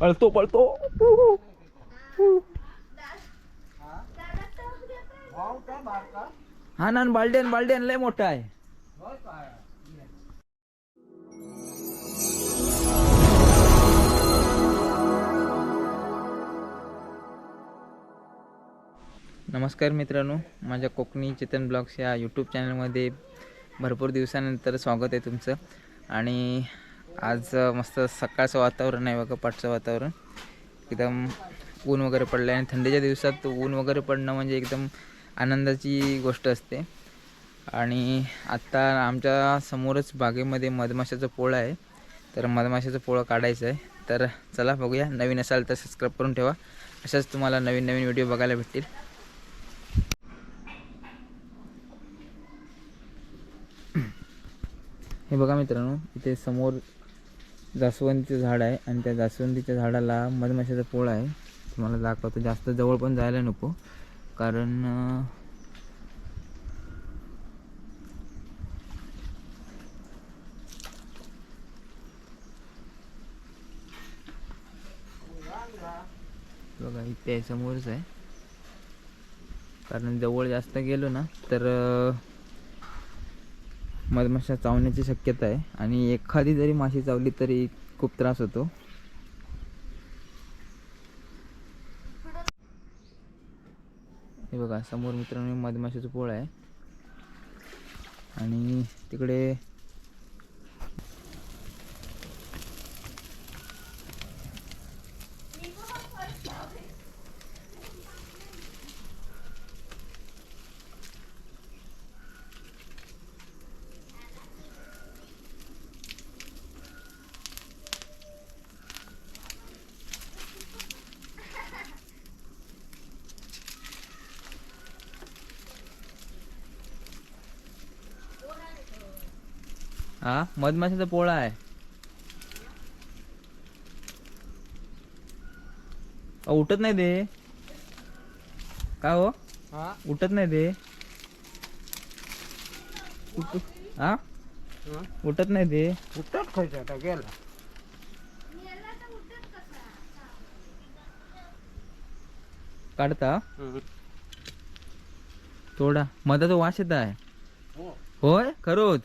पळतो पळतो हा ना बालडेन बालडेन लय मोठा आहे. नमस्कार मित्रांनो माझ्या कोकणी चेतन ब्लॉग्स या यूट्यूब चॅनलमध्ये भरपूर दिवसानंतर स्वागत आहे तुमचं. आणि आज मस्त सकाळचं वातावरण आहे बघा पाठचं वातावरण. एकदम ऊन वगैरे पडलं आहे आणि थंडीच्या दिवसात ऊन वगैरे पडणं म्हणजे एकदम आनंदाची गोष्ट असते. आणि आत्ता आमच्या समोरच बागेमध्ये मधमाशाचं पोळं आहे. तर मधमाशाचं पोळं काढायचं आहे. तर चला बघूया नवीन असाल तर सबस्क्राईब करून ठेवा. अशाच तुम्हाला नवीन नवीन व्हिडिओ बघायला भेटतील. हे बघा मित्रांनो इथे समोर जास्वंदीचं झाड आहे आणि त्या जास्वंदीच्या झाडाला मधमाशाचा पोळा आहे. तुम्हाला दाखवतो. जास्त जवळ पण जायला नको. कारण बघा इथे समोरच आहे. कारण जवळ जास्त गेलो ना तर मधमाशा चावण्याची शक्यता आहे. आणि एखादी जरी माशी चावली तरी खूप त्रास होतो. हे बघा समोर मित्रांनो मधमाशाचं पोळ आहे. आणि तिकडे हा? मधमाशाचा पोळा आहे. उठत नाही ते का हो? हा? उठत नाही ते उठ- हा? उठत नाही ते कुठंच खायचं आता गेला. काढता? थोडा मधाचा वास येत आहे. हो. होय? खरोच?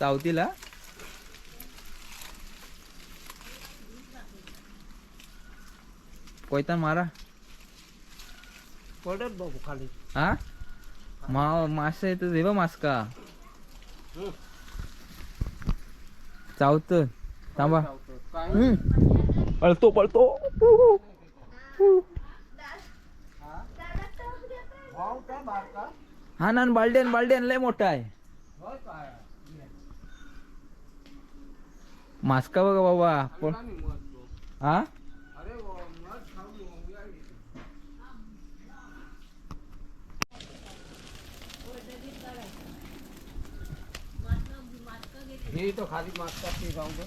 चावतीला कोयता मारा. पडत बाबू खाली. हा? मा मासे येतं देवा मास का हम्म. चावत. थांबा. पळतो पळतो. हा ना बाल्डेन बाल्डेन लय मोठा आहे होय काय मास्का बघा बाबा प- आम्ही मरतो. हा. हे खाली ते.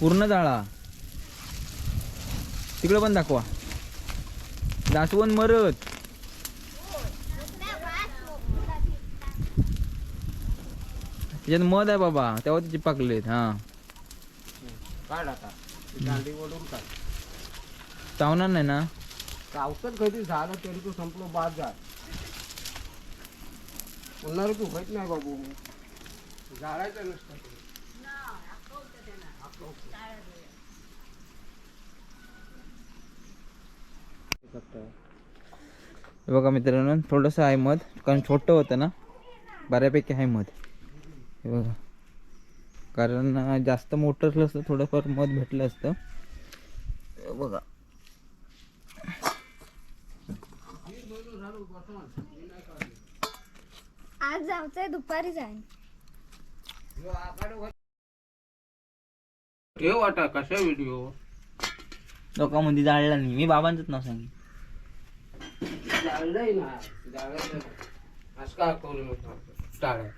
पूर्ण जाळा तिकडे पण दाखवा जास्वंद मरत त्याच्यात मध आहे बाबा तेव्हा ते चिपकलेत हा. काढ आता. ती दांडी ओढून काढ. चावणार नाही ना? चावतात कधी झालं तरी तू संपलो बाद जा तू होत नाही बाबू. जाळायचं नसतं. ते. हे बघा मित्रांनो थोडंसं आहे मध कारण छोटं होतं ना बऱ्यापैकी आहे मध. हे बघा. कारण जास्त मोठं असलं असतं थोडंफार मध भेटलं असतं. हे बघा. आज जायचंय दुपारी जाईन. ठेव आता कसा व्हिडिओ लोकांमध्ये जाळला नाही. मी बाबांचंच नाव सांगितलं जाळलंय ना जाळायचं असं का करू नका? टाळ्या.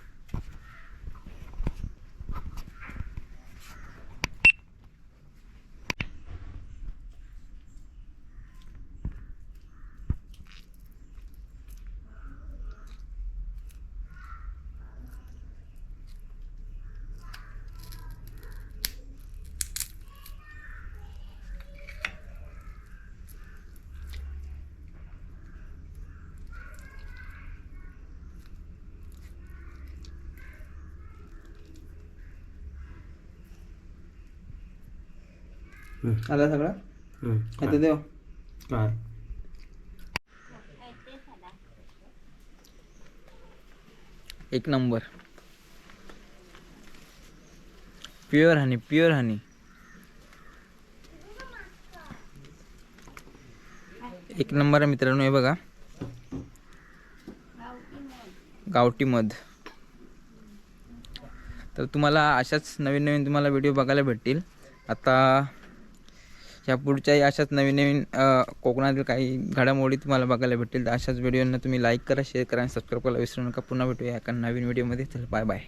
आला सगळं? आता देव. काय? एक number. Pure honey pure honey एक नंबर आहे मित्रांनो हे बघा. गावठी मध. तर तुम्हाला अशाच नवीन नवीन तुम्हाला व्हिडिओ बघायला भेटतील. आता ह्या पुढच्याही अशाच नवीन नवीन कोकणातील काही घडामोडी तुम्हाला बघायला भेटतील. तर अशाच व्हिडिओंना तुम्ही लाईक करा शेअर करा आणि सबस्क्राईब करायला विसरू नका. पुन्हा भेटूया एका नवीन व्हिडिओमध्ये चल बाय बाय